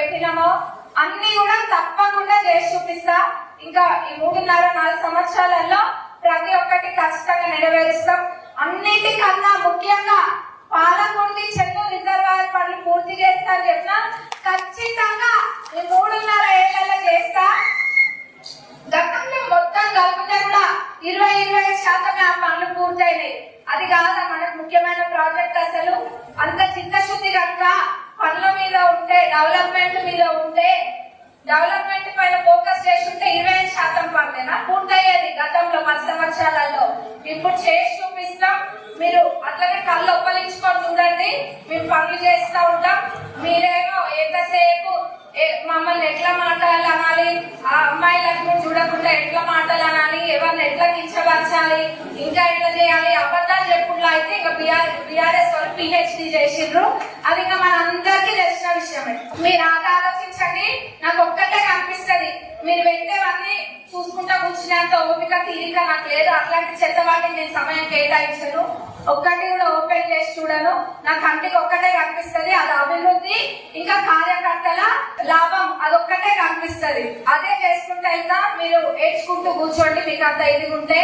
పెట్టినామో అన్ని కూడా తప్పకుండా చేసి చూపిస్తా. ఇంకా ఈ మూడున్నర నాలుగు సంవత్సరాలలో ప్రతి ఒక్కటి ఖచ్చితంగా నెరవేరుస్తాం. అన్నిటికన్నా ముఖ్యంగా పాలకుర్తి చెన్ను రిజర్వాయర్ పనులు పూర్తి చేస్తా అని చెప్పిన ఖచ్చితంగా ఈ మూడున్నర ఏళ్ళలో చేస్తా. గతంలో మొత్తం కలిపితే కూడా ఇరవై ఇరవై ఐదు శాతమే ఆ పనులు పూర్తయినాయి. అది కాదా మనకు ముఖ్యమైన ప్రాజెక్ట్ అసలు. అంత చిత్తశుద్ధి కనుక పనుల మీద ఉంటే డెవలప్మెంట్ మీద ఉంటే డెవలప్మెంట్ పైన ఫోకస్ చేస్తుంటే ఇరవై ఐదు శాతం పర్లేనా పూర్తయ్యేది గతంలో పది సంవత్సరాలలో. ఇప్పుడు చేసి చూపిస్తాం. మీరు అట్లనే కళ్ళు ఒప్పలించుకొని చూడండి. మేము పనులు చేస్తూ ఉంటాం. మీరేమో ఎంతసేపు మమ్మల్ని ఎట్లా మాట్లాడాలి అనాలి? ఆ అమ్మాయిలను చూడకుండా ఎట్లా మాటలు అనాలి? ఎవరిని ఎట్లా కించపరచాలి? ఇంకా ఎట్లా చేయాలి? అబద్ధాలు చెప్పుడులో అయితే ఇంకా బిఆర్ బిఆర్ఎస్ వాళ్ళు పిహెచ్డి చేసిండ్రు. అది ఇంకా మన అందరికీ మీరు ఆగా ఆలోచించండి. నాకు ఒక్కటే కనిపిస్తుంది. మీరు పెట్టేవన్నీ చూసుకుంటా కూర్చునేంత ఓపిక తీరిక నాకు లేదు. అట్లాంటి చెత్త వాటికి నేను సమయం కేటాయించను. ఒక్కటి కూడా ఓపెన్ చేసి చూడను. నా కంటికి ఒక్కటే కనిపిస్తుంది. అది అభివృద్ధి ఇంకా కార్యకర్తల లాభం. అదొక్కటే కనిపిస్తుంది. అదే చేసుకుంటే వెళ్తా మీరు ఏడ్చుకుంటూ కూర్చోండి. మీకు అంత ఇది ఉంటే